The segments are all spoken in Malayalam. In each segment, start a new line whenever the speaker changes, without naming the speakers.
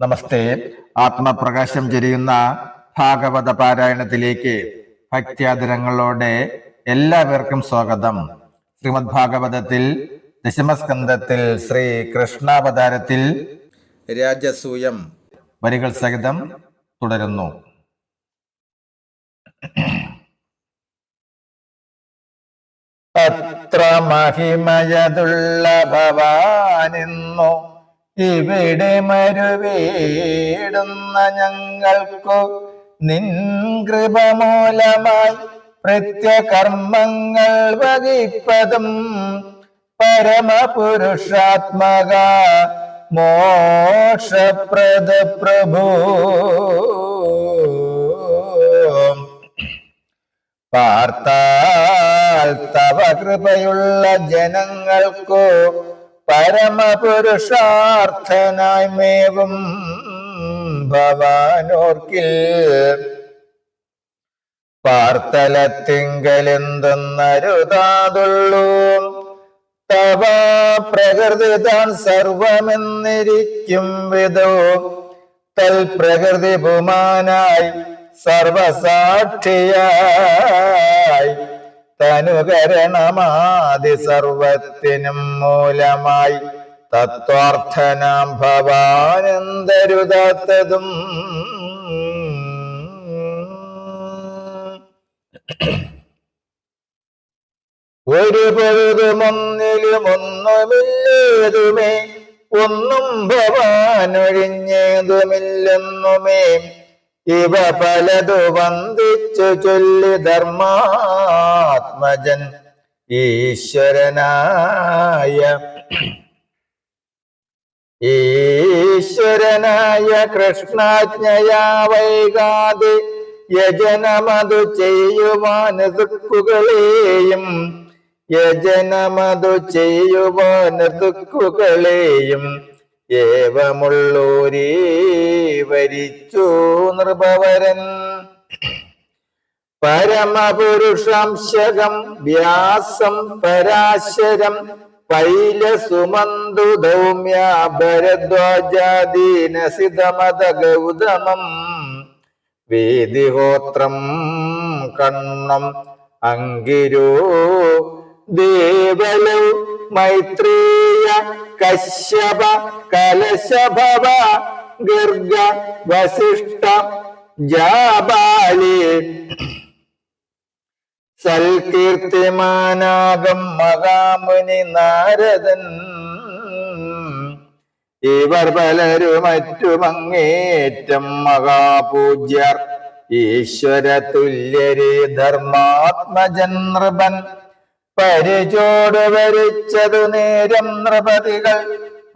നമസ്തേ. ആത്മപ്രകാശം ചൊരിയുന്ന ഭാഗവത പാരായണത്തിലേക്ക് ഭക്ത്യാദരങ്ങളോടെ എല്ലാവർക്കും സ്വാഗതം. ശ്രീമദ് ഭാഗവതത്തിൽ ദശമസ്കന്ധത്തിൽ ശ്രീ കൃഷ്ണാവതാരത്തിൽ രാജസൂയം വരികൾ സഹിതം തുടരുന്നു. അത്ര മഹിമയതുള്ള ഭവാനിന്നു ഇവിടെ മരുവേടുന്ന ഞങ്ങൾക്കു നിൻ കൃപ മൂലമായി പ്രത്യകർമ്മങ്ങൾ വഹിപ്പതും പരമപുരുഷാത്മക മോക്ഷപ്രദ പ്രഭു. പാർത്താൽ തവ കൃപയുള്ള ജനങ്ങൾക്കു പരമപുരുഷാർത്ഥനായി മേവും ഭവാനോർക്കിൽ. പാർത്തലത്തിങ്കലെന്തെന്നരുതാതുള്ളൂ. തവ പ്രകൃതി താൻ സർവമെന്നിരിക്കും വിധോ. തൽ പ്രകൃതി പുമാനായി സർവസാക്ഷിയായി തനുകരണമാതി സർവത്തിനും മൂലമായി തത്വാർത്ഥനാം ഭവാനന്ദരുതാത്തതും. ഒരു പൊഴുതുമൊന്നിലും ഒന്നുമില്ലേതുമേ ഒന്നും ഭവാനൊഴിഞ്ഞേതുമില്ലെന്നുമേ. ഇവ പലതു വന്ദിച്ചു ചൊല്ലി ധർമാത്മജൻ ഈശ്വരനായ ഈശ്വരനായ കൃഷ്ണാജ്ഞയാ വൈകാതെ യജനമതു ചെയ്യുവാൻ ദുഃഖുകളെയും യജനമതു ചെയ്യുവാൻ ദുഃഖുകളെയും ഏവമുള്ളൂരീ വരിച്ചു നൃപവരൻ പരമപുരുഷംശകം വ്യാസം പരാശരം പൈലസുമന്തു ദൗമ്യ ഭരദ്വാജാദീനസിതമത ഗൗതമം. വേദിഹോത്രം കണ്ണം അങ്കിരോ ദേവലൗ മൈത്രേയ കശ്യപ കലശഭവ ഗർഗ വസിഷ്ഠ ജാബാലേ. സൽകീർത്തിമാനാകം മഹാമുനി നാരദൻ. ഇവർ പലരും മറ്റുമങ്ങേറ്റം മഹാപൂജ്യർ. ഈശ്വര തുല്യരേ ധർമാത്മജൻ നൃപൻ. പരിചോട് വരിച്ചതു നേരം നൃപതികൾ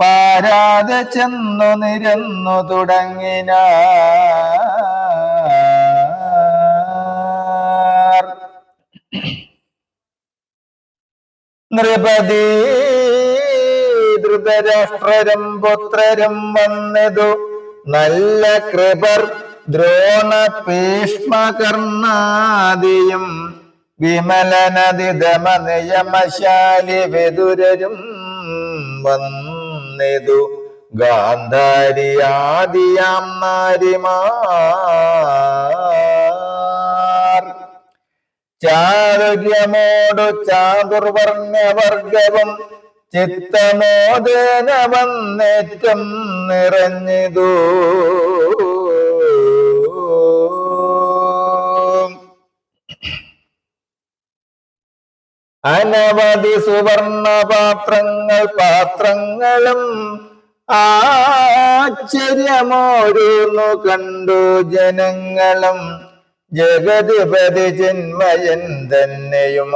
പാരാതെ ചെന്നു നിരന്നു തുടങ്ങിന നൃപതി ധൃതരാഷ്ട്രരും പുത്രരും വന്നതു. നല്ല കൃപർ ദ്രോണ ഭീഷ്മകർണാദിയും വിമലനദിതമ വിതുരരും വന്നിതു. ഗാന്ധാരിയാദിയാം നാരിമാർ ചാരുര്യമോടു ചാതുർവർണവർഗവും ചിത്തമോദേന വന്നേറ്റം നിറഞ്ഞിതു. അനവധി സുവർണ പാത്രങ്ങൾ പാത്രങ്ങളും ആശ്ചര്യമോരുന്നു കണ്ടു ജനങ്ങളും. ജഗതിപതി ചിന്മയൻ തന്നെയുമാതരാൽ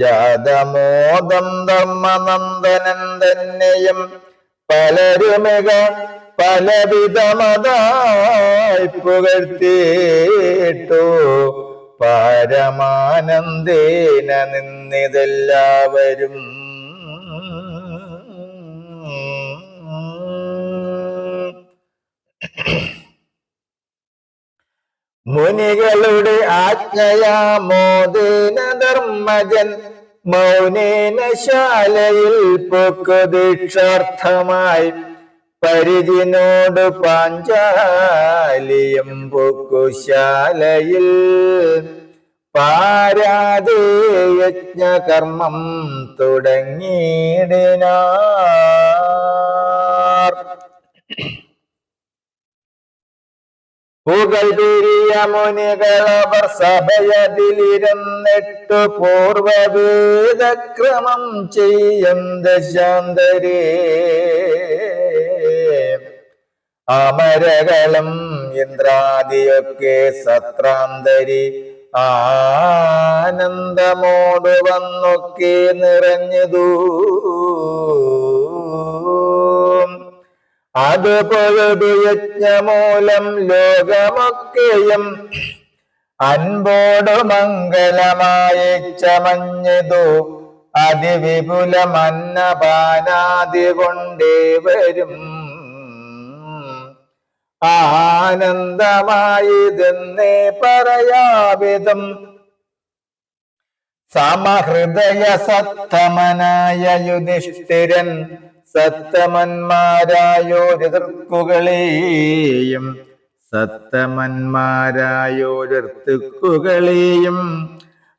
ജാതമോദം ധർമ്മനന്ദനൻ തന്നെയും പലരുമിക പലവിധമതായി പുകഴ്ത്തിയിട്ടു. പരമാനന്ദേന നിന്നിതെല്ലാവരും. മുനികളുടെ ആജ്ഞയാ മോദേന ധർമ്മജൻ. മൗനേന ശാലയിൽ പൊക്കുദീക്ഷാർത്ഥമായി പരിചിനോട് പാഞ്ചാലിയും പൊക്കുശാലയിൽ പാരാതെ യജ്ഞകർമ്മം തുടങ്ങിയിടിനാർ. പുകൾ പിരിയ മുനികളവർ സഭയതിലിരുന്നിട്ടു പൂർവവേദക്രമം ചെയ്യന്ത ശാന്തരേ. അമരകളും ഇന്ദ്രാദിയൊക്കെ സത്രാന്തരി ആനന്ദമോട് വന്നൊക്കെ നിറഞ്ഞതു. അത് പൊഴുതു യജ്ഞമൂലം ലോകമൊക്കെയും. അൻപോടു മംഗളമായി ചമഞ്ഞതു. അതിവിപുലമന്നപാനാതി കൊണ്ടേ വരും ആനന്ദമായതെന്നേ പറയാവിധം. സമഹൃദയ സത്തമനായ യുധിഷ്ഠിരൻ സത്തമന്മാരായോരെതിർക്കുകളെയും സത്തമന്മാരായോരെത്തുക്കുകളെയും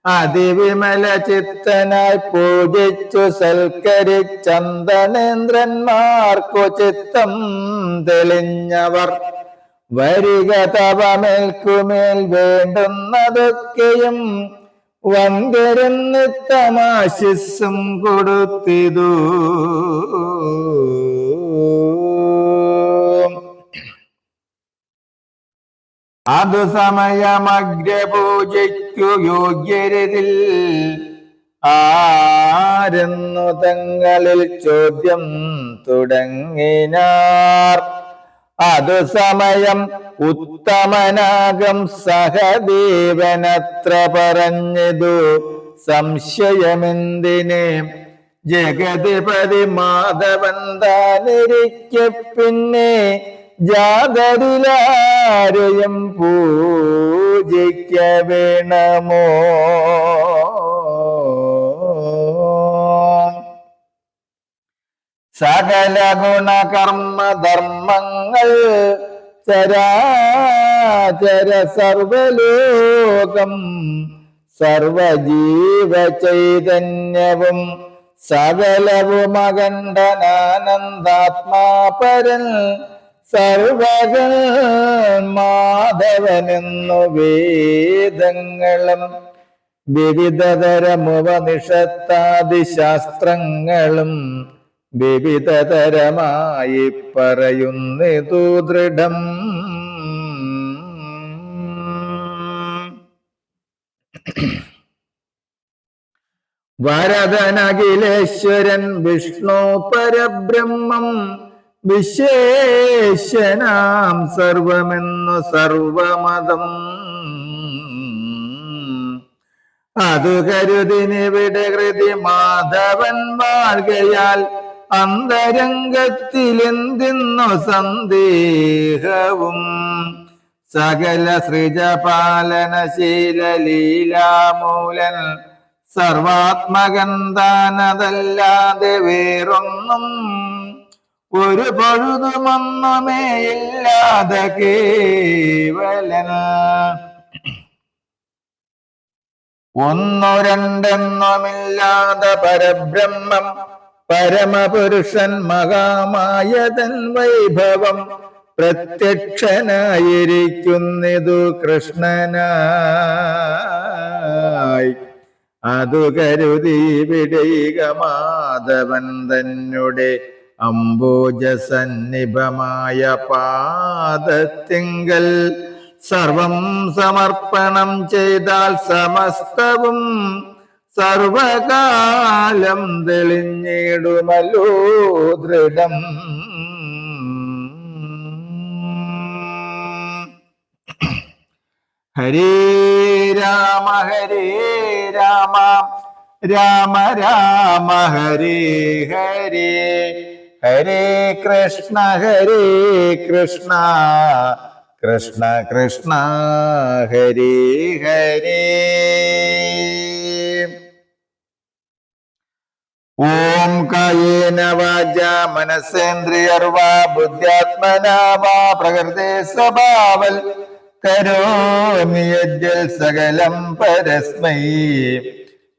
അതിവിമല ചിത്തനായി പൂജിച്ചു സൽക്കരിച്ചന്ദനേന്ദ്രന്മാർക്കു ചിത്തം തെളിഞ്ഞവർ. വരിക തപമേൽക്കുമേൽ വേണ്ടുന്നതൊക്കെയും വന്ദരന്നിത്തമാശിസ്സും കൊടുത്തിതു. അത് സമയമഗ്രപൂജയ്ക്കു യോഗ്യരതിൽ ആരെന്നു തങ്ങളിൽ ചോദ്യം തുടങ്ങിനാർ. അത് സമയം ഉത്തമനാകം സഹദേവനത്ര പറഞ്ഞതു. സംശയമെന്തിനെ? ജഗതിപതി മാധവൻ താനിരിക്കെ പിന്നെ ജാതരിലാരെയും പൂജിക്ക വേണമോ സകല ഗുണകർമ്മ ധർമ്മങ്ങൾ ചരാചര സർവലോകം സർവജീവ ചൈതന്യവും സകലവും അഖണ്ഡനാനന്ദാത്മാപരൻ സർവകൾ മാധവനെന്നു വേദങ്ങളും വിവിധതരമുപനിഷത്താദിശാസ്ത്രങ്ങളും വിവിധതരമായി പറയുന്നിതു ദൃഢം. വരദനഖിലേശ്വരൻ വിഷ്ണു പരബ്രഹ്മം വിശേഷനാം സർവമെന്നു സർവമതം. അത് കരുതിനിവിടെ കൃതി മാധവൻ വാഴ്കയാൽ അന്തരംഗത്തിലെന്തിന്നു സന്ദേഹവും സകല സൃജപാലനശീല ലീലാമൂലൻ സർവാത്മകന്താനതല്ലാതെ വേറൊന്നും ഒരു പഴുതുമൊന്നുമേ ഇല്ലാതെ കേവലൻ. ഒന്നു രണ്ടെന്നുമില്ലാതെ പരബ്രഹ്മം പരമപുരുഷൻ മഹാമായതൻ വൈഭവം പ്രത്യക്ഷനായിരിക്കുന്നിതു കൃഷ്ണനായി. അതു കരുതി വിടയുക മാധവൻ തന്നെ അംബോജ സന്നിഭമായ പാദത്തിങ്കൽ സർവം സമർപ്പണം ചെയ്താൽ സമസ്തവും സർവകാലം തെളിഞ്ഞിടുമല്ലോ ദൃഢം. ഹരേ രാമ ഹരേ രാമ രാമ രാമ ഹരേ ഹരേ. ഹരേ കൃഷ്ണ ഹരേ കൃഷ്ണ കൃഷ്ണ കൃഷ്ണ ഹരേ ഹരേ. ഓം കായേന വാച മനസ്സേന്ദ്രിയർവാ ബുദ്ധ്യാത്മനാ വാ പ്രകൃതി സ്വഭാവൽ. കരോമി യജ്ജൽ സകലം പരസ്മൈ.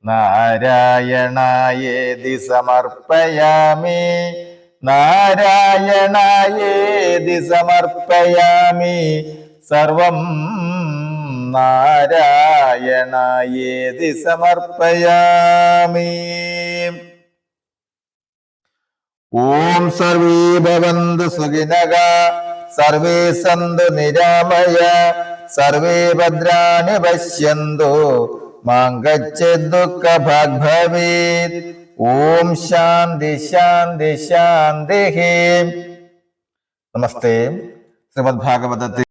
നാരായണായേതി സമർപ്പയാമി. നാരായണായേതി സമർപ്പയാമി. സർവം നാരായണായേതി സമർപ്പയാമി. ഓം സർവേ ഭവന്തു സുഖിനക സർവേ സന്തു നിരാമയ സർവേ ഭദ്രാണി പശ്യന്തു മാങ്കച്ച് ദുഃഖ ഭവേത് ഓം ശാന്തി ശാന്തി ശാന്തി നമസ്തേ. ശ്രീമദ് ഭാഗവതത്തിൽ